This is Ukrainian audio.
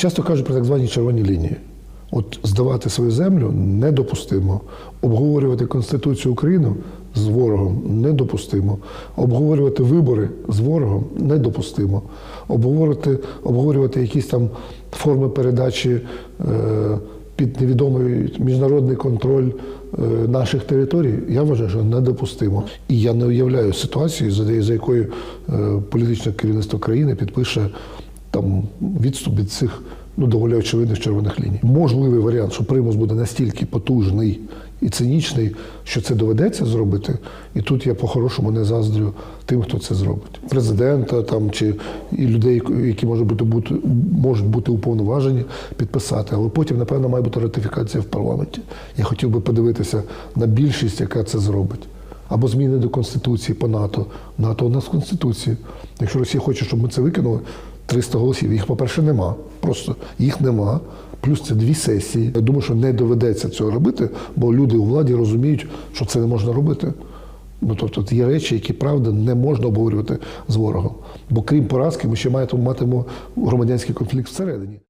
часто кажуть про так звані червоні лінії. От здавати свою землю недопустимо. Обговорювати Конституцію України з ворогом недопустимо. Обговорювати вибори з ворогом недопустимо. Обговорювати, обговорювати якісь там форми передачі е, під невідомий міжнародний контроль е, наших територій, я вважаю, що недопустимо. І я не уявляю ситуацію, за, за якою е, політичне керівництво країни підпише там відступ від цих ну, доволі очевидних червоних ліній. Можливий варіант, що примус буде настільки потужний і цинічний, що це доведеться зробити. І тут я по-хорошому не заздрю тим, хто це зробить. Президента там чи і людей, які можуть бути, бути можуть бути уповноважені підписати. Але потім, напевно, має бути ратифікація в парламенті. Я хотів би подивитися на більшість, яка це зробить. Або зміни до Конституції по НАТО. НАТО у нас Конституції. Якщо Росія хоче, щоб ми це викинули, 300 голосів. Їх, по-перше, нема. Просто їх нема. Плюс це дві сесії. Я думаю, що не доведеться цього робити, бо люди у владі розуміють, що це не можна робити. Ну тобто є речі, які правда не можна обговорювати з ворогом. Бо крім поразки, ми ще маємо громадянський конфлікт всередині.